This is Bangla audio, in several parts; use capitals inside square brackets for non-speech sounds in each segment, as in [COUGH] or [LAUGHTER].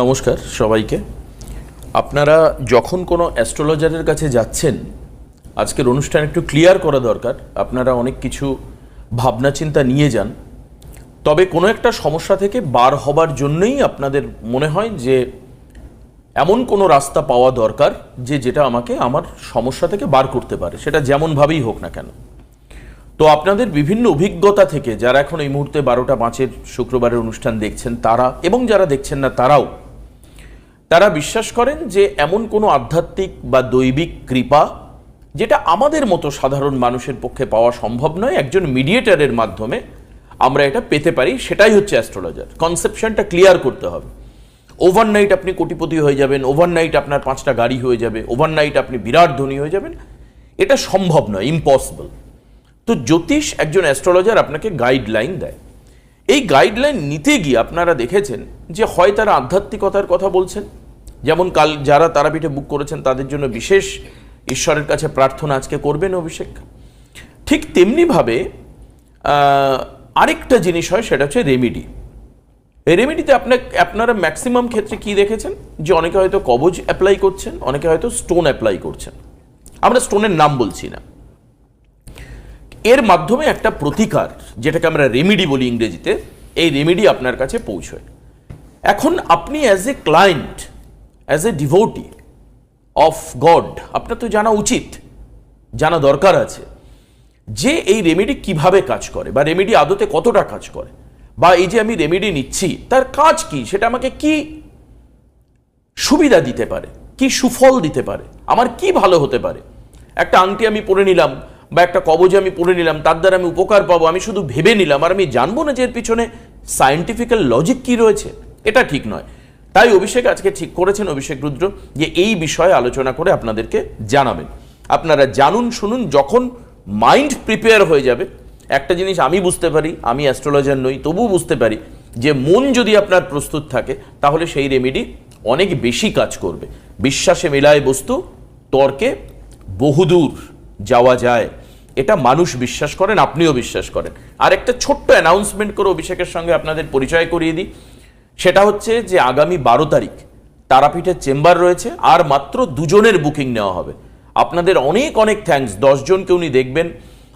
নমস্কার সবাইকে। আপনারা যখন কোনো অ্যাস্ট্রোলজারের কাছে যাচ্ছেন, আজকের অনুষ্ঠান একটু ক্লিয়ার করা দরকার। আপনারা অনেক কিছু ভাবনা চিন্তা নিয়ে যান। তবে কোনো একটা সমস্যা থেকে বার হবার জন্যই আপনাদের মনে হয় যে এমন কোনো রাস্তা পাওয়া দরকার যে যেটা আমাকে আমার সমস্যা থেকে বার করতে পারে। সেটা যেমনভাবেই হোক না কেন। তো আপনাদের বিভিন্ন অভিজ্ঞতা থেকে যারা এখন এই মুহূর্তে বারোটা পাঁচের শুক্রবারের অনুষ্ঠান দেখছেন, তারা এবং যারা দেখছেন না, তারাও তারা বিশ্বাস করেন যে এমন কোনো আধ্যাত্মিক বা দৈবিক কৃপা যেটা আমাদের মতো সাধারণ মানুষের পক্ষে পাওয়া সম্ভব নয়, একজন মিডিয়েটারের মাধ্যমে আমরা এটা পেতে পারি, সেটাই হচ্ছে অ্যাস্ট্রোলজার কনসেপশনটা ক্লিয়ার করতে হবে। ওভারনাইট আপনি কোটিপতি হয়ে যাবেন ওভারনাইট আপনার পাঁচটা গাড়ি হয়ে যাবে ওভারনাইট আপনি বিরাট ধনী হয়ে যাবেন। এটা সম্ভব নয় ইম্পসিবল তো জ্যোতিষ একজন অ্যাস্ট্রোলজার আপনাকে গাইডলাইন দেয়। এই গাইডলাইন নিতে গিয়ে আপনারা দেখেছেন যে হয় তারা আধ্যাত্মিকতার কথা বলছেন, যেমন কাল যারা তারাপীঠে বুক করেছেন তাদের জন্য বিশেষ ঈশ্বরের কাছে প্রার্থনা আজকে করবেন অভিষেক। ঠিক তেমনিভাবে আরেকটা জিনিস হয় সেটা হচ্ছে রেমিডি রেমিডিতে আপনার আপনারা ম্যাক্সিমাম ক্ষেত্রে কি দেখেছেন? যে অনেকে হয়তো কবজ অ্যাপ্লাই করছেন, অনেকে হয়তো স্টোন অ্যাপ্লাই করছেন। আমরা স্টোনের নাম বলছি না। এর মাধ্যমে একটা প্রতিকার, যেটাকে আমরা রেমিডি বলি ইংরেজিতে, এই রেমিডি আপনার কাছে পৌঁছয়। এখন আপনি as a client as a devotee of God আপনার তো জানা উচিত, জানা দরকার আছে, যে এই রেমেডি কীভাবে কাজ করে, বা রেমেডি আদতে কতটা কাজ করে, বা এই যে আমি রেমেডি নিচ্ছি, তার কাজ কি, সেটা আমাকে কি সুবিধা দিতে পারে, কি সুফল দিতে পারে, আমার কি ভালো হতে পারে? একটা আংটি আমি পরে নিলাম বা একটা কবজে আমি পড়ে নিলাম, তার দ্বারা আমি উপকার পাবো, আমি শুধু ভেবে নিলাম, আর আমি জানব না যে এর পিছনে সায়েন্টিফিক্যাল লজিক কি রয়েছে। এটা ঠিক নয়। তাই অভিষেক আজকে ঠিক করেছেন, অভিষেক রুদ্র, যে এই বিষয়ে আলোচনা করে আপনাদেরকে জানাবেন। আপনারা জানুন, শুনুন, যখন মাইন্ড প্রিপেয়ার হয়ে যাবে, একটা জিনিস আমি বুঝতে পারি, আমি অ্যাস্ট্রোলজার নই, তবুও বুঝতে পারি যে মন যদি আপনার প্রস্তুত থাকে, তাহলে সেই রেমেডি অনেক বেশি কাজ করবে। বিশ্বাসে মেলায় বস্তু, তর্কে বহুদূর। যাওয়া যায়। এটা মানুষ বিশ্বাস করেন, আপনিও বিশ্বাস করেন। আর একটা ছোট্ট অ্যানাউন্সমেন্ট করে অভিষেকের সঙ্গে আপনাদের পরিচয় করিয়ে দিই। সেটা হচ্ছে যে আগামী বারো তারিখ তারাপীঠের চেম্বার রয়েছে, আর মাত্র দুজনের বুকিং নেওয়া হবে। আপনাদের অনেক অনেক থ্যাঙ্কস দশজনকে উনি দেখবেন,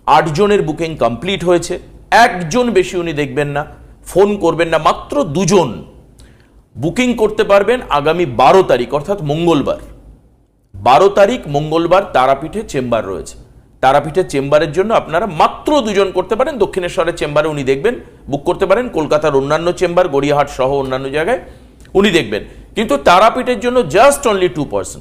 আটজনের বুকিং কমপ্লিট হয়েছে। একজন বেশি উনি দেখবেন না ফোন করবেন না, মাত্র দুজন বুকিং করতে পারবেন আগামী বারো তারিখ, অর্থাৎ মঙ্গলবার। বারো তারিখ মঙ্গলবার তারাপীঠে চেম্বার রয়েছে। তারাপীঠের চেম্বারের জন্য আপনারা মাত্র দুজন করতে পারেন। দক্ষিণেশ্বরের চেম্বারে উনি দেখবেন বুক করতে পারেন। কলকাতার অন্যান্য চেম্বার গড়িয়াহাট সহ অন্যান্য জায়গায় উনি দেখবেন। কিন্তু তারাপীঠের জন্য জাস্ট অনলি টু পার্সন।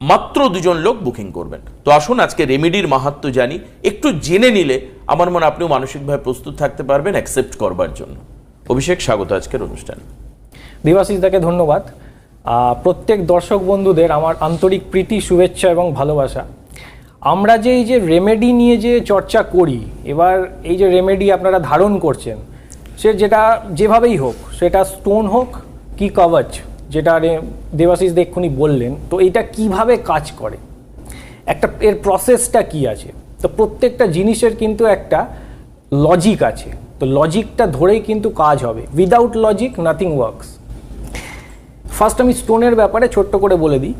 মাত্র দুজন লোক বুকিং করবেন। তো আসুন আজকে রেমেডির মাহাত্ম জানি। একটু জেনে নিলে আমার মনে আপনিও মানসিকভাবে প্রস্তুত থাকতে পারবেন অ্যাকসেপ্ট করবার জন্য। অভিষেক স্বাগত আজকের অনুষ্ঠানে। দেবাশিসদাকে ধন্যবাদ। আহ, প্রত্যেক দর্শক বন্ধুদের আমার আন্তরিক প্রীতি, শুভেচ্ছা এবং ভালোবাসা। আমরা যে এই যে রেমেডি নিয়ে যে চর্চা করি, এবার এই যে রেমেডি আপনারা ধারণ করছেন, সে যেটা যেভাবেই হোক, সেটা স্টোন হোক কি কবচ, যেটা দেবাশিস এক্ষুনি বললেন, তো এইটা কীভাবে কাজ করে? একটা, এর প্রসেসটা কি আছে? তো প্রত্যেকটা জিনিসের কিন্তু একটা লজিক আছে। তো লজিকটা ধরেই কিন্তু কাজ হবে। Without logic nothing works first আমি স্টোনের ব্যাপারে ছোট্ট করে বলে দিই।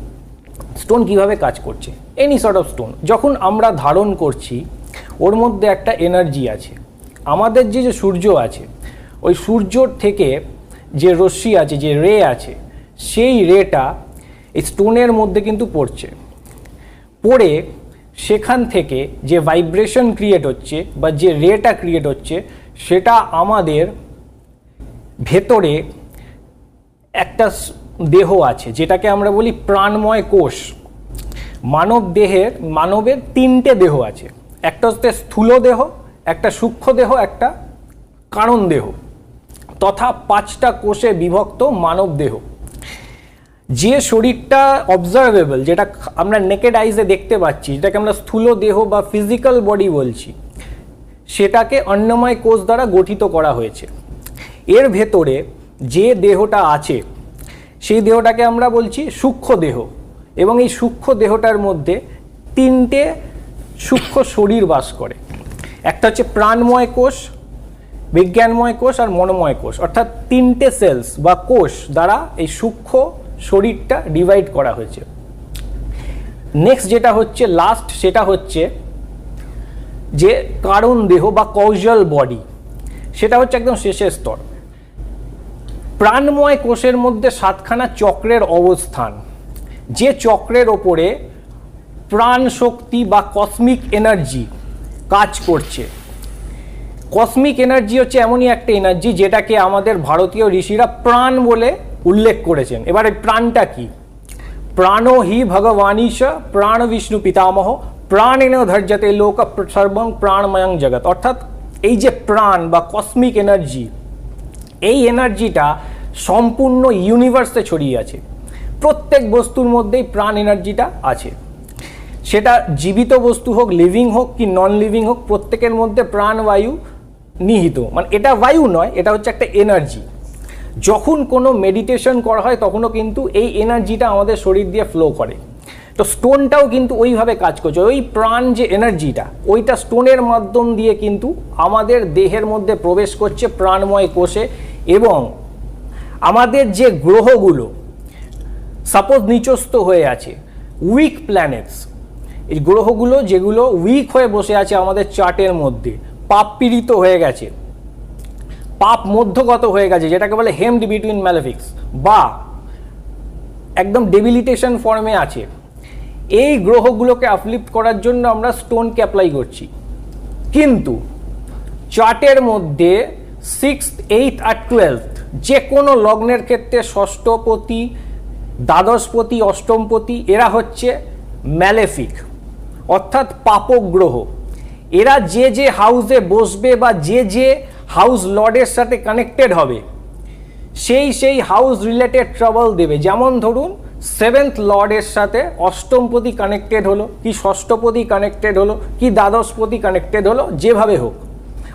স্টোন কীভাবে কাজ করছে? এনি সর্ট অফ স্টোন যখন আমরা ধারণ করছি, ওর মধ্যে একটা এনার্জি আছে। আমাদের যে যে সূর্য আছে, ওই সূর্যর থেকে যে রশ্মি আছে, যে রে আছে, সেই রেটা এই স্টোনের মধ্যে কিন্তু পড়ছে। পড়ে সেখান থেকে যে ভাইব্রেশন ক্রিয়েট হচ্ছে বা যে রেটা ক্রিয়েট হচ্ছে, সেটা আমাদের ভেতরে একটা দেহ আছে, যেটাকে আমরা বলি প্রাণময় কোষ। মানব দেহের, মানবের তিনটে দেহ আছে। একটা হচ্ছে স্থূল দেহ, একটা সূক্ষ্ম দেহ, একটা কারণ দেহ। তথা পাঁচটা কোষে বিভক্ত মানব দেহ। যে শরীরটা অবজারভেবল যেটা আমরা নেকেড আইজে দেখতে পাচ্ছি, যেটাকে আমরা স্থূল দেহ বা ফিজিক্যাল বডি বলছি, সেটাকে অন্নময় কোষ দ্বারা গঠিত করা হয়েছে। এর ভেতরে যে দেহটা আছে সেই দেহটাকে আমরা বলছি সূক্ষ্ম দেহ। এবং এই সূক্ষ্ম দেহটার মধ্যে তিনটে সূক্ষ্ম শরীর বাস করে। একটা হচ্ছে প্রাণময় কোষ, বিজ্ঞানময় কোষ আর মনোময় কোষ। অর্থাৎ তিনটে সেলস বা কোষ দ্বারা এই সূক্ষ্ম শরীরটা ডিভাইড করা হয়েছে। নেক্সট যেটা হচ্ছে লাস্ট সেটা হচ্ছে যে কারণ দেহ বা কৌশল বডি সেটা হচ্ছে একদম শেষের স্তর। প্রাণময় কোষের মধ্যে সাতখানা চক্রের অবস্থান। যে চক্রের ওপরে প্রাণ শক্তি বা কসমিক এনার্জি কাজ করছে। কসমিক এনার্জি হচ্ছে এমনই একটা এনার্জি যেটাকে আমাদের ভারতীয় ঋষিরা প্রাণ বলে উল্লেখ করেছেন। এবার এই প্রাণটা কি? প্রাণ হি ভগবানীশ, প্রাণ বিষ্ণু পিতামহ প্রাণেন ধৈর্যতে লোক সর্বং প্রাণময়ং জগৎ। অর্থাৎ এই যে প্রাণ বা কসমিক এনার্জি এই এনার্জিটা সম্পূর্ণ ইউনিভার্সে ছড়িয়ে আছে। প্রত্যেক বস্তুর মধ্যেই প্রাণ এনার্জিটা আছে। সেটা জীবিত বস্তু হোক লিভিং হোক কি নন লিভিং হোক, প্রত্যেকের মধ্যে প্রাণবায়ু নিহিত। মানে এটা বায়ু নয়, এটা হচ্ছে একটা এনার্জি যখন কোনো মেডিটেশন করা হয়, তখনও কিন্তু এই এনার্জিটা আমাদের শরীর দিয়ে ফ্লো করে। তো স্টোনটাও কিন্তু ওইভাবে কাজ করছে। ওই প্রাণ যে এনার্জিটা ওইটা স্টোনের মাধ্যম দিয়ে কিন্তু আমাদের দেহের মধ্যে প্রবেশ করছে প্রাণময় কোষে। এবং আমাদের যে গ্রহগুলো সাপোজ নিচস্থ হয়ে আছে উইক প্ল্যানেটস এই গ্রহগুলো যেগুলো উইক হয়ে বসে আছে আমাদের চার্টের মধ্যে, পাপ পীড়িত হয়ে গেছে, পাপ মধ্যগত হয়ে গেছে, যেটাকে বলে হেমড বিটুইন ম্যালেফিক্স বা একদম ডেবিলিটেশন ফর্মে আছে, এই গ্রহগুলোকে আপলিফ্ট করার জন্য আমরা স্টোনকে অ্যাপ্লাই করছি। কিন্তু, চার্টের মধ্যে সিক্স এইট আর টুয়েলভ যে কোনো লগ্নের ক্ষেত্রে ষষ্ঠপতি, দ্বাদশপতি, অষ্টমপতি, এরা হচ্ছে ম্যালেফিক অর্থাৎ পাপক গ্রহ এরা যে যে হাউসে বসবে বা যে যে হাউস লর্ডের সাথে কানেক্টেড হবে, সেই সেই হাউস রিলেটেড ট্রাবল দেবে। যেমন ধরুন সেভেন্থ লর্ডের সাথে অষ্টমপতি কানেক্টেড হলো, কি ষষ্ঠপতি কানেক্টেড হলো, কি দ্বাদশপতি কানেক্টেড হলো, যেভাবে হোক।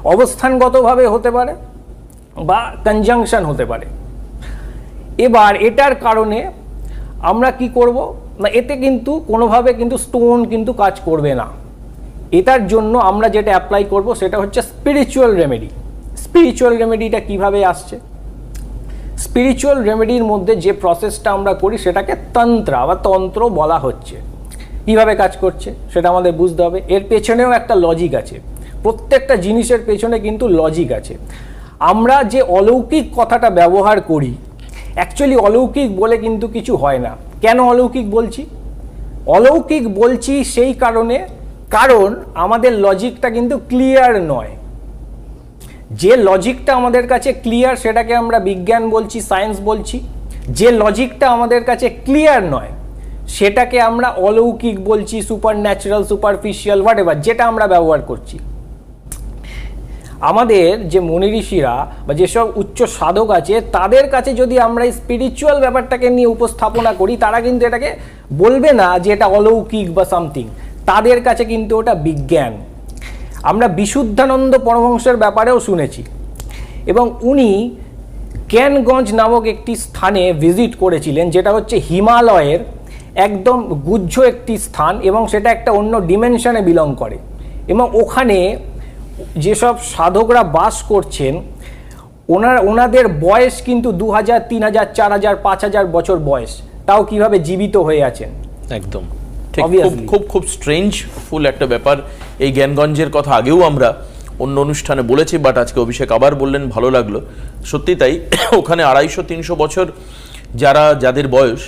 অবস্থানগতভাবে হতে পারে বা কনজাংশন হতে পারে। এবার এটার কারণে আমরা কি করব? না, এতে কিন্তু কোনোভাবে কিন্তু স্টোন কিন্তু কাজ করবে না। এটার জন্য আমরা যেটা অ্যাপ্লাই করব সেটা হচ্ছে স্পিরিচুয়াল রেমেডি স্পিরিচুয়াল রেমেডিটা কীভাবে আসছে? স্পিরিচুয়াল রেমেডির মধ্যে যে প্রসেসটা আমরা করি সেটাকে তন্ত্রা বা তন্ত্র বলা হচ্ছে। কীভাবে কাজ করছে সেটা আমাদের বুঝতে হবে। এর পেছনেও একটা লজিক আছে। প্রত্যেকটা জিনিসের পেছনে কিন্তু লজিক আছে। আমরা যে অলৌকিক কথাটা ব্যবহার করি অ্যাকচুয়ালি অলৌকিক বলে কিন্তু কিছু হয় না। কেন অলৌকিক বলছি? অলৌকিক বলছি সেই কারণে, কারণ আমাদের লজিকটা কিন্তু ক্লিয়ার নয়। যে লজিকটা আমাদের কাছে ক্লিয়ার সেটাকে আমরা বিজ্ঞান বলছি সায়েন্স বলছি, যে লজিকটা আমাদের কাছে ক্লিয়ার নয়, সেটাকে আমরা অলৌকিক বলছি supernatural superficial whatever যেটা আমরা ব্যবহার করছি। আমাদের যে মনি ঋষিরা বা যেসব উচ্চ সাধক আছে, তাদের কাছে যদি আমরা স্পিরিচুয়াল ব্যাপারটাকে নিয়ে উপস্থাপনা করি, তারা কিন্তু এটাকে বলবে না যে এটা অলৌকিক বা সামথিং তাদের কাছে কিন্তু ওটা বিজ্ঞান। আমরা বিশুদ্ধানন্দ পরমহংসের ব্যাপারেও শুনেছি। এবং উনি ক্যানগঞ্জ নামক একটি স্থানে ভিজিট করেছিলেন, যেটা হচ্ছে হিমালয়ের একদম গুজ্জ একটি স্থান এবং সেটা একটা অন্য ডিমেনশনে বিলং করে। এবং ওখানে যেসব সাধকরা বাস করছেন ওনার ওনাদের বয়স কিন্তু দু হাজার তিন হাজার চার হাজার পাঁচ হাজার বছর বয়স। তাও কীভাবে জীবিত হয়ে আছেন? একদম। খুব খুব খুব স্ট্রেঞ্জ ফুল একটা ব্যাপার। এই জ্ঞানগঞ্জের কথা আগেও আমরা অন্য অনুষ্ঠানে বলেছি বাট আজকে অভিষেক আবার বললেন ভালো লাগল। সত্যি তাই ওখানে আড়াইশো তিনশো বছর যারা যাদের বয়স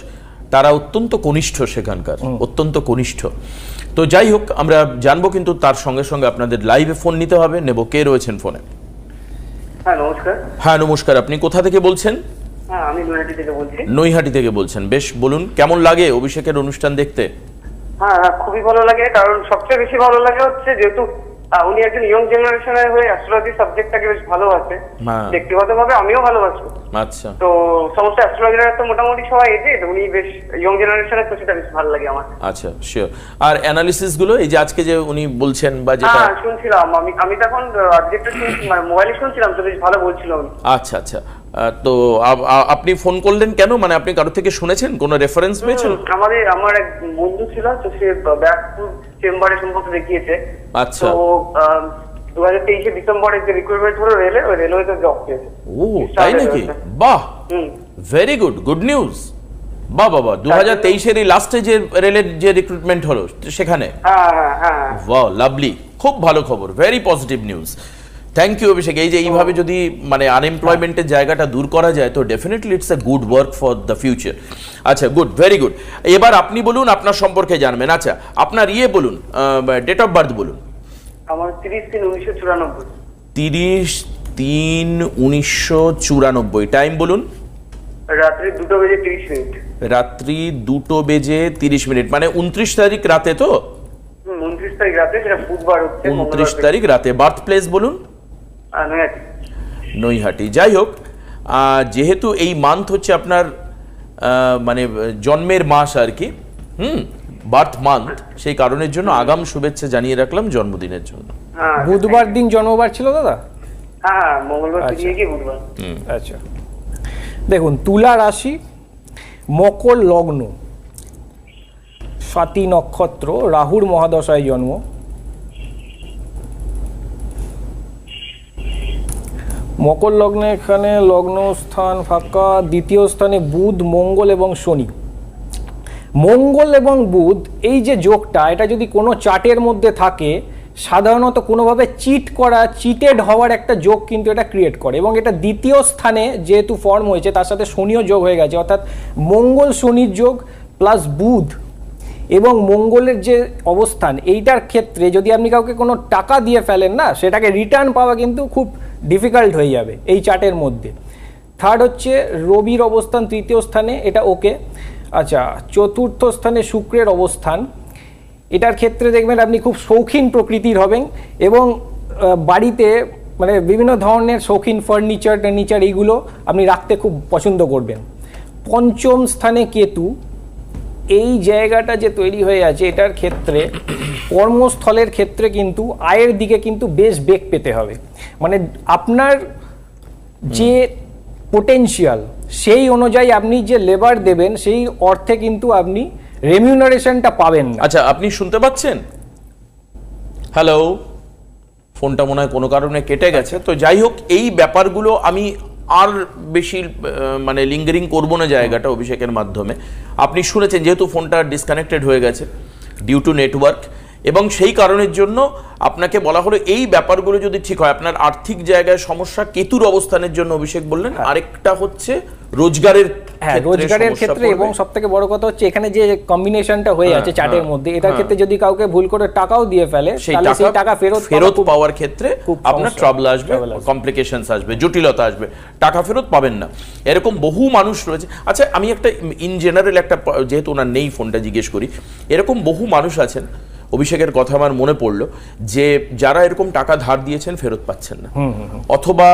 তারা অত্যন্ত কনিষ্ঠ সেখানকার অত্যন্ত কনিষ্ঠ। তো যাই হোক আমরা জানব কিন্তু তার সঙ্গে সঙ্গে আপনাদের লাইভে ফোন নিতে হবে নেব কে রয়েছেন ফোনে হ্যাঁ নমস্কার। হ্যাঁ নমস্কার আপনি কোথা থেকে বলছেন? হ্যাঁ আমি নৈহাটি থেকে বলছি। নৈহাটি থেকে বলছেন। বেশ বলুন কেমন লাগে অভিষেকের অনুষ্ঠান দেখতে? হ্যাঁ হ্যাঁ খুবই ভালো লাগে কারণ সবচেয়ে বেশি ভালো লাগে হচ্ছে যেহেতু উনি একজন ইয়ং জেনারেশনের হয়ে অ্যাস্ট্রোলজি সাবজেক্টটাকে বেশ ভালোবাসে। ব্যক্তিগতভাবে আমিও ভালোবাসি। আচ্ছা। তো সমস্ত অ্যাস্ট্রোলজাররা তো মোটামুটি সবাই এজেড উনি বেশ ইয়ং জেনারেশনের তো সেটা বেশ ভালো লাগে আমার। আচ্ছা শিওর আর অ্যানালিসিসগুলো এই যে আজকে যে উনি বলছেন বা যেটা হ্যাঁ শুনছিলাম। আমি আমি তখন শুনছি মানে মোবাইলে শুনছিলাম তো বেশ ভালো বলছিল উনি। আচ্ছা আচ্ছা। তো আপনি ফোন করলেন কেন? মানে আপনি কারও থেকে শুনেছেন? কোনো রেফারেন্স পেয়েছেন? আমাদের আমার এক বন্ধু ছিল তো সে ব্যাকপুর চেম্বারে সম্ভবত দেখিয়েছে। আচ্ছা। তো দু হাজার তেইশে ডিসেম্বরের যে রিক্রুটমেন্ট হলো রেলে ওই রেলওয়েতে জব পেয়েছে। ও তাই নাকি? বাহ! হুম। ভেরি গুড গুড নিউজ বাহ বাবা দু হাজার তেইশেরই লাস্টে যে রেলের যে রিক্রুটমেন্ট হলো সেখানে? হ্যাঁ হ্যাঁ হ্যাঁ লাভলি খুব ভালো খবর very positive news thank you Abhishek এই যে এইভাবে যদি মানে আনএমপ্লয়মেন্টের জায়গাটা দূর করা যায় তো definitely it's a good work for the future আচ্ছা গুড ভেরি গুড এবার আপনি বলুন আপনার সম্পর্কে জানবেন। আচ্ছা আপনার ইয়ে বলুন ডেট অফ বার্থ বলুন। আমার তিরিশ তিন উনিশশো চুরানব্বই। তিরিশ তিন উনিশশো চুরানব্বই। টাইম বলুন। রাত্রি দুটো বেজে তিরিশ মিনিট। রাত্রি দুটো বেজে তিরিশ মিনিট। মানে উনত্রিশ তারিখ রাতে তো? উনত্রিশ তারিখ রাতে সেটা বুধবার উনত্রিশ তারিখ রাতে। বার্থ প্লেস বলুন। নৈহাটি। যাই হোক আহ, যেহেতু এই মান্থ হচ্ছে আপনার মানে জন্মের মাস আর কি হুম বার্থ মান্থ সেই কারণের জন্য আগাম শুভেচ্ছা জানিয়ে রাখলাম জন্মদিনের জন্য। হ্যাঁ বুধবার দিন জন্মবার ছিল দাদা? হ্যাঁ মঙ্গলবার আচ্ছা। আচ্ছা। দেখুন তুলা রাশি মকর লগ্ন স্বাতি নক্ষত্র রাহুর মহাদশায় জন্ম। মকর লগ্নে এখানে লগ্ন স্থান ফাঁকা, দ্বিতীয় স্থানে বুধ, মঙ্গল এবং শনি। মঙ্গল এবং বুধ, এই যে যোগটা, এটা যদি কোনো চার্টের মধ্যে থাকে, সাধারণত কোনোভাবে চিট করা চিটেড হওয়ার একটা যোগ কিন্তু এটা ক্রিয়েট করে। এবং এটা দ্বিতীয় স্থানে যেহেতু ফর্ম হয়েছে, তার সাথে শনিও যোগ হয়ে গেছে, অর্থাৎ মঙ্গল শনির যোগ প্লাস বুধ এবং মঙ্গলের যে অবস্থান, এইটার ক্ষেত্রে যদি আপনি কাউকে কোনো টাকা দিয়ে ফেলেন না, সেটাকে রিটার্ন পাওয়া কিন্তু খুব ডিফিকাল্ট হয়ে যাবে এই চার্টের মধ্যে। থার্ড হচ্ছে রবির অবস্থান তৃতীয় স্থানে, এটা ওকে। আচ্ছা চতুর্থ স্থানে শুক্রের অবস্থান। এটার ক্ষেত্রে দেখবেন আপনি খুব শৌখিন প্রকৃতির হবেন এবং বাড়িতে মানে বিভিন্ন ধরনের শৌখিন ফার্নিচার টার্নিচার এইগুলো আপনি রাখতে খুব পছন্দ করবেন। পঞ্চম স্থানে কেতু। এই জায়গাটা যে তৈরি হয়ে আছে এটার ক্ষেত্রে কর্মস্থলের ক্ষেত্রে কিন্তু আয়ের দিকে কিন্তু বেশ বেগ পেতে হবে। মানে আপনার যে পোটেনশিয়াল সেই অনুযায়ী আপনি যে লেবার দেবেন সেই অর্থে কিন্তু আপনি রেমিউনারেশনটা পাবেন না। আচ্ছা আপনি শুনতে পাচ্ছেন? হ্যালো ফোনটা মনে হয় কোনো কারণে কেটে গেছে। তো যাই হোক এই ব্যাপারগুলো আমি আর বেশি মানে লিঙ্গারিং করব না জায়গাটা অভিষেকের মাধ্যমে। আপনি শুনেছেন যেহেতু ফোনটা ডিসকানেক্টেড হয়ে গেছে ডিউ টু নেটওয়ার্ক এবং সেই কারণের জন্য আপনাকে বলা হলো এই ব্যাপারগুলো যদি ঠিক হয় আপনার আর্থিক জায়গায় সমস্যা কেতুর অবস্থানের জন্য অভিষেক বললেন আরেকটা হচ্ছে রোজগারের হ্যাঁ ক্ষেত্রে রোজগারের ক্ষেত্রে এবং সব থেকে বড় কথা হচ্ছে এখানে যে কম্বিনেশনটা হয়ে হ্যাঁ, আছে চার্টের হ্যাঁ, মধ্যে এটার ক্ষেত্রে যদি কাউকে ভুল করে টাকাও দিয়ে ফেলে তাহলে সেই টাকা ফেরত ফেরত পাওয়া পাওয়ার ক্ষেত্রে আপনার ট্রাবল আসবে। কমপ্লিকেশনস আসবে। জটিলতা আসবে। টাকা ফেরত পাবেন না। এরকম বহু মানুষ রয়েছে। আচ্ছা আমি একটা ইন জেনারেল একটা যেহেতু ওনার নেই ফোনটা জিজ্ঞেস করি এরকম বহু মানুষ আছেন অভিষেকের কথা আমার মনে পড়ল যে যারা এরকম টাকা ধার দিয়েছেন ফেরত পাচ্ছেন না। অথবা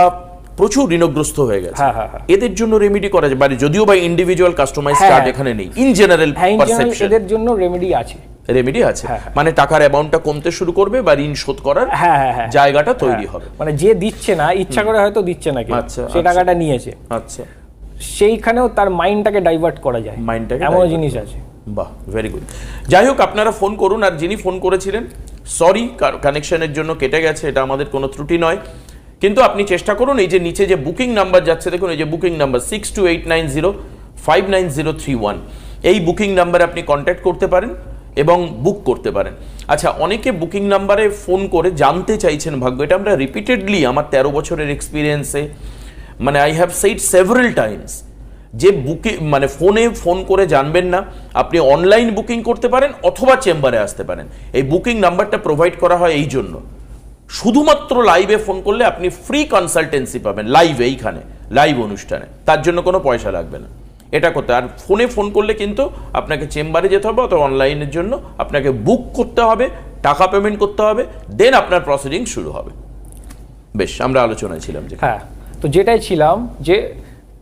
প্রচুর ঋণগ্রস্ত হয়ে গেছে। হ্যাঁ, হ্যাঁ, হ্যাঁ। এদের জন্য রেমিডি করা যায়। মানে যদিও বা ইন্ডিভিজুয়াল কাস্টমাইজ কার্ড। এখানে নেই ইন জেনারেল পারসেপশন এদের জন্য রেমেডি আছে। রেমিডি আছে। মানে টাকার অ্যামাউন্টটা কমতে শুরু করবে বা ঋণ শোধ করার জায়গাটা তৈরি হবে। মানে যে দিচ্ছে না ইচ্ছা করে হয়তো দিচ্ছে না কেউ। আচ্ছা, সেই আচ্ছা। টাকাটা নিয়েছে। আচ্ছা। সেইখানেও তার মাইন্ডটাকে ডাইভার্ট করা যায়। মাইন্ডটাকে এমন জিনিস আছে। বাহ ভেরি গুড যাই হোক আপনারা ফোন করুন আর যিনি ফোন করেছিলেন সরি কানেকশনের জন্য কেটে গেছে এটা আমাদের কোনো ত্রুটি নয়। কিন্তু আপনি চেষ্টা করুন এই যে নিচে যে বুকিং নাম্বার যাচ্ছে, দেখুন এই যে booking number six two eight nine zero five nine zero three one এই বুকিং নাম্বারে আপনি কন্ট্যাক্ট করতে পারেন এবং বুক করতে পারেন। আচ্ছা অনেকে বুকিং নাম্বারে ফোন করে জানতে চাইছেন ভাগ্য, এটা আমরা রিপিটেডলি আমার তেরো বছরের এক্সপিরিয়েন্সে মানে I have said several times যে বুকে মানে ফোনে ফোন করে জানবেন না, আপনি অনলাইন বুকিং করতে পারেন অথবা চেম্বারে আসতে পারেন। এই বুকিং নাম্বারটা প্রোভাইড করা হয় এই জন্য। শুধুমাত্র লাইভে ফোন করলে আপনি ফ্রি কনসালটেন্সি পাবেন লাইভে এইখানে লাইভ অনুষ্ঠানে। তার জন্য কোনো পয়সা লাগবে না। এটা করতে আর ফোনে ফোন করলে কিন্তু আপনাকে চেম্বারে যেতে হবে, অথবা অনলাইনের জন্য আপনাকে বুক করতে হবে, টাকা পেমেন্ট করতে হবে দেন আপনার প্রসিডিং শুরু হবে। বেশ, আমরা আলোচনায় ছিলাম যে হ্যাঁ তো যেটাই ছিলাম যে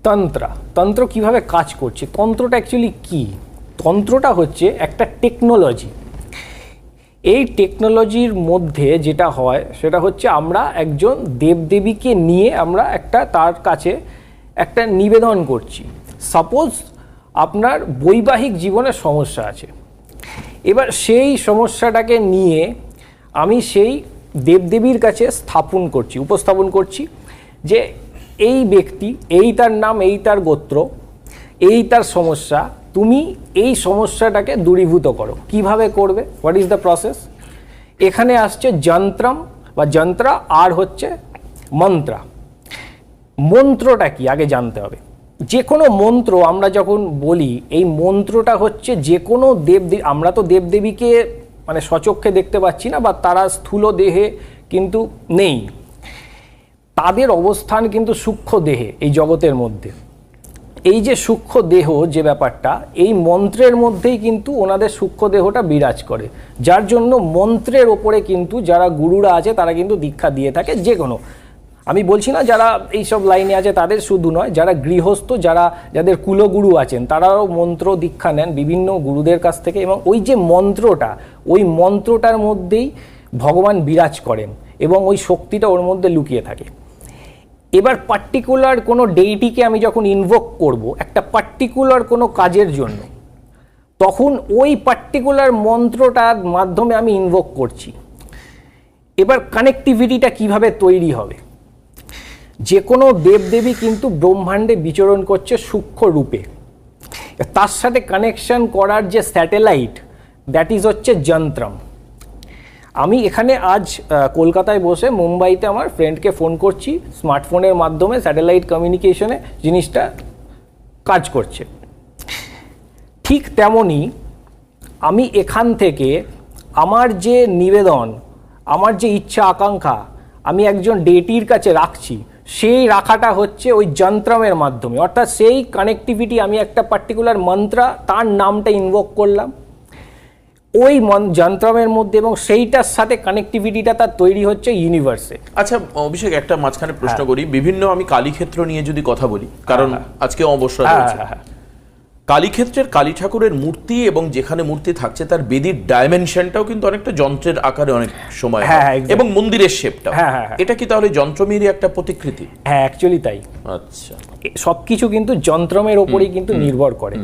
তন্ত্রা, তন্ত্র কীভাবে কাজ করছে, তন্ত্রটা অ্যাকচুয়ালি কি? তন্ত্রটা হচ্ছে একটা টেকনোলজি এই টেকনোলজির মধ্যে যেটা হয়, সেটা হচ্ছে আমরা একজন দেবদেবীকে নিয়ে আমরা একটা তার কাছে একটা নিবেদন করছি। সাপোজ আপনার বৈবাহিক জীবনে সমস্যা আছে। এবার সেই সমস্যাটাকে নিয়ে আমি সেই দেবদেবীর কাছে স্থাপন করছি, উপস্থাপন করছি যে এই ব্যক্তি, এই তার নাম, এই তার গোত্র, এই তার সমস্যা তুমি এই সমস্যাটাকে দূরীভূত করো। কীভাবে করবে? হোয়াট ইজ দ্য প্রসেস এখানে আসছে যন্ত্রম বা যন্ত্রা, আর হচ্ছে মন্ত্রা। মন্ত্রটা কি? আগে জানতে হবে। যে কোনো মন্ত্র আমরা যখন বলি, এই মন্ত্রটা হচ্ছে যে কোনো দেবদেবী আমরা তো দেবদেবীকে মানে সচক্ষে দেখতে পাচ্ছি না বা তারা স্থূল দেহে কিন্তু নেই। তাদের অবস্থান কিন্তু সূক্ষ্ম দেহে এই জগতের মধ্যে। এই যে সূক্ষ্ম দেহ যে ব্যাপারটা, এই মন্ত্রের মধ্যেই কিন্তু ওনাদের সূক্ষ্ম দেহটা বিরাজ করে। যার জন্য মন্ত্রের ওপরে কিন্তু যারা গুরুরা আছে, তারা কিন্তু দীক্ষা দিয়ে থাকে যে কোনো। আমি বলছি না যারা এইসব লাইনে আছে, তাদের শুধু নয়, যারা গৃহস্থ, যারা, যাদের কুলগুরু আছেন, তারাও মন্ত্র দীক্ষা নেন বিভিন্ন গুরুদের কাছ থেকে এবং ওই যে মন্ত্রটা, ওই মন্ত্রটার মধ্যেই ভগবান বিরাজ করেন এবং ওই শক্তিটা ওর মধ্যে লুকিয়ে থাকে। এবার পার্টিকুলার কোনো ডেইটিকে আমি যখন ইনভোক করব, একটা পার্টিকুলার কোনো কাজের জন্য, তখন ওই পার্টিকুলার মন্ত্রটার মাধ্যমে আমি ইনভোক করছি। এবার কানেক্টিভিটিটা কীভাবে তৈরি হবে? যে কোনো দেবদেবী কিন্তু ব্রহ্মাণ্ডে বিচরণ করছে সূক্ষ্ম রূপে। তার সাথে কানেকশন করার যে স্যাটেলাইট দ্যাট ইজ হচ্ছে যন্ত্রম। আমি এখানে আজ কলকাতায় বসে মুম্বাইতে আমার ফ্রেন্ডকে ফোন করছি স্মার্টফোনের মাধ্যমে স্যাটেলাইট কমিউনিকেশনে জিনিসটা কাজ করছে। ঠিক তেমনি আমি এখান থেকে আমার যে নিবেদন, আমার যে ইচ্ছা আকাঙ্ক্ষা, আমি একজন ডেটির কাছে রাখছি, সেই রাখাটা হচ্ছে ওই যন্ত্রমের মাধ্যমে। অর্থাৎ সেই কানেক্টিভিটি আমি একটা পার্টিকুলার মন্ত্রা তার নামটা ইনভোক করলাম। ওই মন যন্ত্রমের মধ্যে এবং সেইটার সাথে কানেক্টিভিটিটা তার তৈরি হচ্ছে ইউনিভার্সে আচ্ছা অভিষেক একটা মাঝখানে প্রশ্ন করি। বিভিন্ন আমি কালীক্ষেত্র নিয়ে যদি কথা বলি কারণ আজকে অবসর হ্যাঁ হ্যাঁ হ্যাঁ। কালীক্ষেত্রের কালী ঠাকুরের মূর্তি এবং যেখানে মূর্তি থাকছে তার বেদির ডাইমেনশনটাও কিন্তু অনেকটা যন্ত্রের আকারে অনেক সময় হয়। হ্যাঁ, হ্যাঁ, এবং মন্দিরের শেপটা হ্যাঁ, হ্যাঁ, হ্যাঁ। এটা কি তাহলে যন্ত্রমেরই একটা প্রতিকৃতি? হ্যাঁ অ্যাকচুয়ালি তাই। আচ্ছা। সবকিছু কিন্তু যন্ত্রমের ওপরেই কিন্তু নির্ভর করে।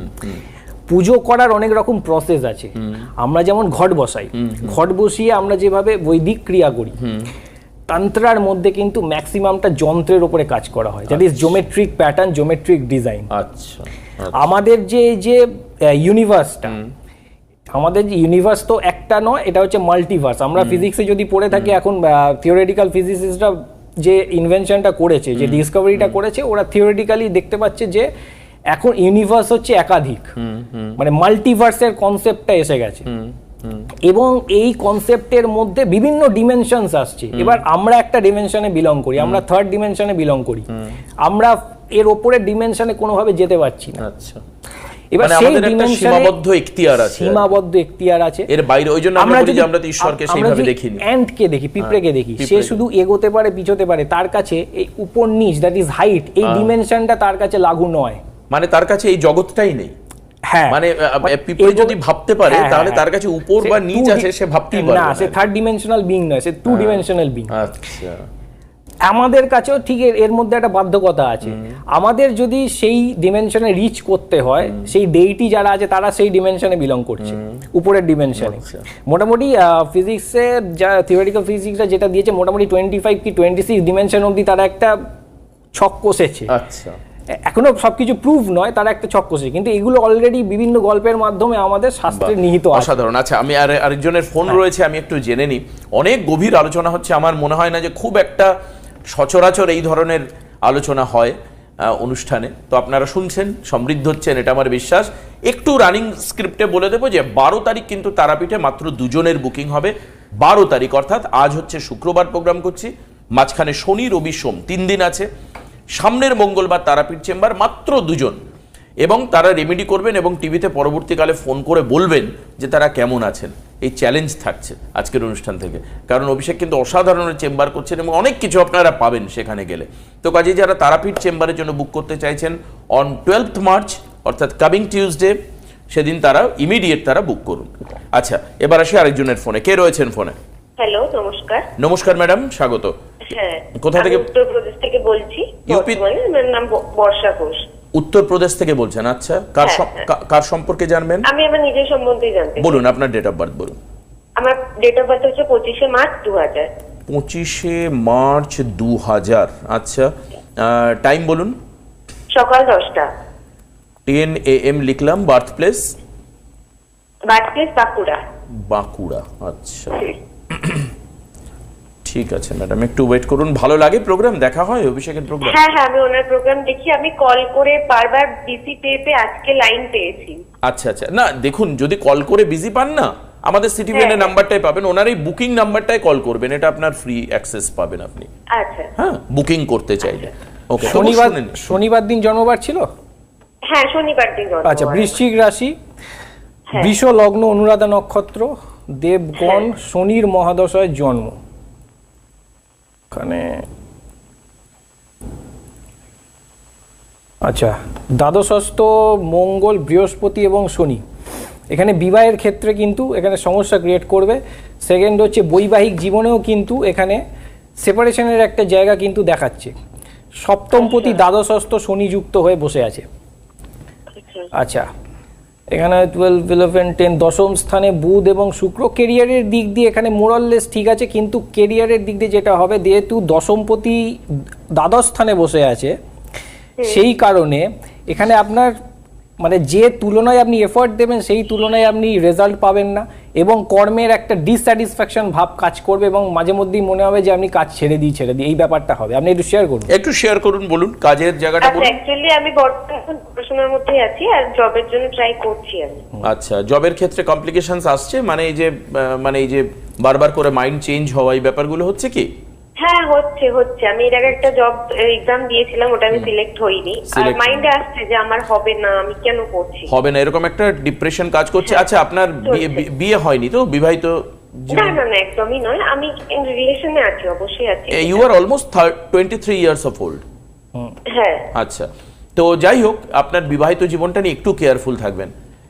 পুজো করার অনেক রকম প্রসেস আছে। আমরা যেমন ঘট বসাই ঘট বসিয়ে আমরা যেভাবে বৈদিক ক্রিয়া করি তন্ত্রার মধ্যে কিন্তু ম্যাক্সিমামটা যন্ত্রের ওপরে কাজ করা হয়। That is geometric pattern geometric design আচ্ছা আমাদের যে যে ইউনিভার্সটা আমাদের যে ইউনিভার্স তো একটা নয় এটা হচ্ছে মাল্টিভার্স আমরা ফিজিক্সে যদি পড়ে থাকি এখন থিওরিটিক্যাল ফিজিসিস্টরা যে ইনভেনশনটা করেছে যে ডিসকভারিটা করেছে ওরা থিওরিটিক্যালি দেখতে পাচ্ছে যে এখন ইউনিভার্স হচ্ছে একাধিক। মানে মাল্টিভার্সের কনসেপ্টটা এসে গেছে। এবং এই কনসেপ্টের মধ্যে বিভিন্ন ডিমেনশনস আসছে। এবার আমরা একটা ডিমেনশনে বিলং করি আমরা থার্ড ডিমেনশনে বিলং করি। আমরা এর ওপরের ডিমেনশনে কোনোভাবে যেতে পারছি না। আচ্ছা। এবার মানে সেই আমাদের সীমাবদ্ধ এখতিয়ার আছে। সীমাবদ্ধ এখতিয়ার আছে। এর বাইরে ওই জন্য আমরা বলি যে আমরা ঈশ্বরকে সেইভাবে যদি দেখিনি। ant-কে দেখি পিঁপড়েকে দেখি সে শুধু এগোতে পারে পিছোতে পারে তার কাছে এই উপর নিচ দ্যাট ইজ হাইট এই ডিমেনশনটা তার কাছে লাগু নয়। মানে তার কাছে এই জগৎটাই নেই। হ্যাঁ। মানে পিপল যদি ভাবতে পারে হ্যাঁ, তাহলে হ্যাঁ, তার কাছে উপর বা নিচ আছে সে ভাবতেই না। সে থার্ড ডিমেনশনাল বিং নয় সে টু ডিমেনশনাল বিং আচ্ছা। আমাদের কাছেও ঠিক এর- মধ্যে একটা বাধ্যকতা আছে। আমাদের যদি সেই ডিমেনশনে রিচ করতে হয় সেই ডেইটি যারা আছে তারা সেই ডিমেনশনে বিলং করছে উপরের ডিমেনশনে আচ্ছা। মোটামুটি ফিজিক্সে যা থিওরিটিক্যাল ফিজিক্সটা যেটা দিয়েছে মোটামুটি টোয়েন্টি ফাইভ কি টোয়েন্টি সিক্স ডিমেনশন অবধি তারা একটা ছক কষেছে। আচ্ছা। এখনও সবকিছু প্রুভ নয় তারা একটা ছক কষেছে কিন্তু এগুলো অলরেডি বিভিন্ন গল্পের মাধ্যমে আমাদের শাস্ত্রে নিহিত আছে। অসাধারণ। আচ্ছা আমি আর আরেকজনের ফোন রয়েছে আমি একটু জেনে নিই। অনেক গভীর আলোচনা হচ্ছে আমার মনে হয় না যে খুব একটা সচরাচর এই ধরনের আলোচনা হয় অনুষ্ঠানে। তো আপনারা শুনছেন সমৃদ্ধ হচ্ছেন এটা আমার বিশ্বাস। একটু রানিং স্ক্রিপ্টে বলে দেবো যে বারো তারিখ কিন্তু তারাপীঠে মাত্র দুজনের বুকিং হবে। বারো তারিখ অর্থাৎ আজ হচ্ছে শুক্রবার প্রোগ্রাম করছি। মাঝখানে শনি রবি সোম তিন দিন আছে। সামনের মঙ্গলবার তারাপীঠ চেম্বার মাত্র দুজন। এবং তারা রেমেডি করবেন এবং টিভিতে পরবর্তীকালে ফোন করে বলবেন যে তারা কেমন আছেন। এই চ্যালেঞ্জ থাকছে আজকের অনুষ্ঠান থেকে। কারণ অভিষেক কিন্তু অসাধারণ চেম্বার করছেন এবং অনেক কিছু আপনারা পাবেন সেখানে গেলে। তো কাজে যারা তারাপীঠ চেম্বারের জন্য বুক করতে চাইছেন অন টুয়েলথ মার্চ অর্থাৎ কামিং টিউসডে সেদিন তারা ইমিডিয়েট তারা বুক করুন। আচ্ছা এবার আসি আরেকজনের ফোনে কে রয়েছেন ফোনে হ্যালো নমস্কার। নমস্কার ম্যাডাম স্বাগত। হ্যাঁ কোথা থেকে? উত্তরপ্রদেশ থেকে বলছি? বর্তমানে আমার নাম বর্ষা ঘোষ। উত্তরপ্রদেশ থেকে বলছেন আচ্ছা। কার হ্যাঁ, কা- কার সম্পর্কে জানবেন? আমি আমার নিজের সম্বন্ধে জানতে বলুন আপনার ডেট অফ বার্থ বলুন। আমার ডেট অফ বার্থ হচ্ছে পঁচিশে মার্চ দু হাজার পঁচিশে মার্চ দু হাজার আচ্ছা টাইম বলুন। সকাল দশটা। টেন এ এম লিখলাম birth place birth place Bankura. Bankura আচ্ছা। ঠিক আছে ম্যাডাম একটু ওয়েট করুন ভালো লাগে প্রোগ্রাম দেখা হয় অভিষেকের প্রোগ্রাম হ্যাঁ হ্যাঁ আমি ওনার প্রোগ্রাম দেখি। আমি কল করে বারবার বিসি পেয়ে পেয়ে আজকে লাইন পেয়েছি। আচ্ছা আচ্ছা। না দেখুন যদি কল করে বিজি পান না আমাদের সিটি হ্যাঁ। এর নাম্বারটাই পাবেন। ওনার এই বুকিং নাম্বারটাই কল করবেন। এটা আপনার ফ্রি অ্যাক্সেস পাবেন আপনি। আচ্ছা। হ্যাঁ বুকিং করতে চাইলে। ওকে শনিবার শনিবার দিন জন্মবার ছিল? হ্যাঁ শনিবার দিন আচ্ছা বৃশ্চিক রাশি হ্যাঁ। বৃষ লগ্ন অনুরাধা নক্ষত্র দেবগণ শনির মহাদশায় জন্ম। এখানে আচ্ছা দ্বাদশস্থ মঙ্গল বৃহস্পতি এবং শনি। এখানে বিবাহের ক্ষেত্রে কিন্তু এখানে সমস্যা ক্রিয়েট করবে। সেকেন্ড হচ্ছে বৈবাহিক জীবনেও কিন্তু এখানে সেপারেশনের একটা জায়গা কিন্তু দেখাচ্ছে। সপ্তমপতি দ্বাদশস্থ শনি যুক্ত হয়ে বসে আছে। আচ্ছা। এখানে টুয়েলভ ইলেভেন টেন দশম স্থানে বুধ এবং শুক্র কেরিয়ারের দিক দিয়ে এখানে মোরাললেস ঠিক আছে কিন্তু কেরিয়ারের দিক দিয়ে যেটা হবে যেহেতু দশমপতি দ্বাদশ স্থানে বসে আছে সেই কারণে এখানে আপনার মানে যে তুলনায় আপনি এফোর্ট দেবেন সেই তুলনায় আপনি রেজাল্ট পাবেন না। এবং কর্মের একটা ডিসস্যাটিসফ্যাকশন ভাব কাজ করবে এবং মাঝে মধ্যেই মনে হবে যে আপনি কাজ ছেড়ে দিই ছেড়ে দিই। এই ব্যাপারটা হবে। আপনি একটু শেয়ার করুন। একটু শেয়ার করুন বলুন কাজের জায়গাটা আচ্ছা বলুন। অ্যাকচুয়ালি আমি বর্তমানে পড়াশোনার মধ্যে আছি আর জবের জন্য ট্রাই করছি আমি। আচ্ছা জবের ক্ষেত্রে কমপ্লিকেশনস আসছে? মানে এই যে আহ, মানে এই যে বারবার করে মাইন্ড চেঞ্জ হওয়া এই ব্যাপারগুলো হচ্ছে কি? হ্যাঁ হচ্ছে হচ্ছে। আমি এর আগে একটা জব এক্সাম দিয়েছিলাম ওটা আমি সিলেক্ট হইনি। আর মাইন্ডে আসছে যে আমার হবে না আমি কেন করছি? হবে না এরকম একটা ডিপ্রেশন কাজ করছে। হ্যাঁ, আচ্ছা আপনার বিয়ে- বিয়ে হয়নি তো বিবাহিত না না না একদমই নয়। আমি রিলেশনে আছি অবশ্যই আছি। You are almost twenty three years of old হ্যাঁ। আচ্ছা। তো যাই হোক আপনার বিবাহিত জীবনটা নিয়ে একটু কেয়ারফুল থাকবেন।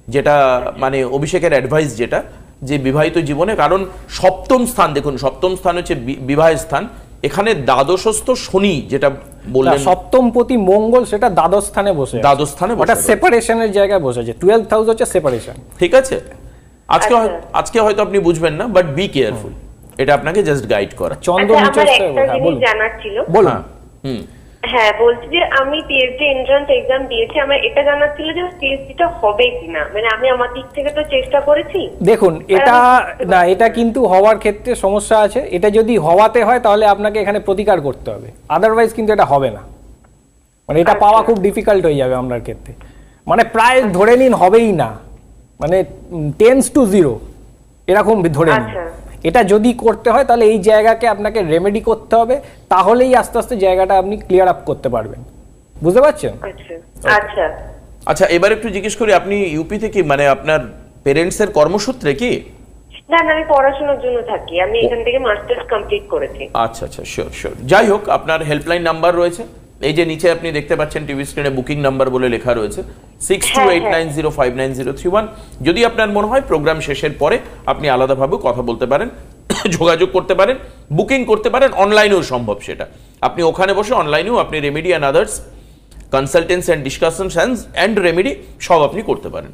যেটা মানে অভিষেকের অ্যাডভাইস যেটা যে বিবাহিত জীবনে কারণ সপ্তম স্থান দেখুন সপ্তম স্থান হচ্ছে বিবাহের স্থান। এখানে দ্বাদশস্থ শনি যেটা বললেন সপ্তমপতি মঙ্গল সেটা দ্বাদশ স্থানে বসে। দ্বাদশ স্থানে বসে ওটা সেপারেশনের জায়গায় বসেছে টুয়েলভ হাউস হচ্ছে সেপারেশন ঠিক আছে? আজকে হয়- আজকে হয়তো আপনি বুঝবেন না বাট বি কেয়ারফুল এটা আপনাকে জাস্ট গাইড করা। চন্দ্র আচ্ছা নিচস্থ হ্যাঁ, বলুন। জানার ছিল। বলুন। হ্যাঁ হুম। হ্যাঁ বলছি যে আমি পিএইচডি এন্ট্রান্স এক্সাম দিয়েছি। আমার এটা জানার ছিল যে পিএইচডিটা হবে কিনা। মানে আমি আমার দিক থেকে তো চেষ্টা করেছি। দেখুন এটা না এটা কিন্তু হওয়ার ক্ষেত্রে সমস্যা আছে। এটা যদি হওয়াতে হয় তাহলে আপনাকে এখানে প্রতিকার করতে হবে। আদারওয়াইজ কিন্তু এটা হবে না। মানে এটা পাওয়া খুব ডিফিকাল্ট হয়ে যাবে আপনার ক্ষেত্রে। মানে প্রায় ধরে নিন হবেই না। মানে টেন্স টু জিরো এরকম ধরে নিন। আচ্ছা। এটা যদি করতে হয় তাহলে এই জায়গাকে আপনাকে রেমেডি করতে হবে তাহলেই আস্তে আস্তে জায়গাটা আপনি ক্লিয়ার আপ করতে পারবেন। বুঝতে পারছেন? আচ্ছা। আচ্ছা। আচ্ছা এবার একটু জিজ্ঞেস করি আপনি ইউপি থেকে মানে আপনার পেরেন্টস এর কর্মসূত্রে কি? না না আমি পড়াশোনার জন্য থাকি। আমি এখান থেকে মাস্টার্স কমপ্লিট করেছি। আচ্ছা আচ্ছা শিওর শিওর যাই হোক আপনার হেল্পলাইন নাম্বার রয়েছে। এই যে নিচে আপনি দেখতে পাচ্ছেন টিভি স্ক্রিনে বুকিং নাম্বার বলে লেখা রয়েছে six two eight nine zero five nine zero three one যদি আপনার মনে হয় প্রোগ্রাম শেষের পরে আপনি আলাদাভাবে কথা বলতে পারেন [COUGHS] যোগাযোগ করতে পারেন বুকিং করতে পারেন অনলাইনেও সম্ভব সেটা। আপনি ওখানে বসে অনলাইনেও আপনি remedy and others consultancy and discussion and remedy সব আপনি করতে পারেন।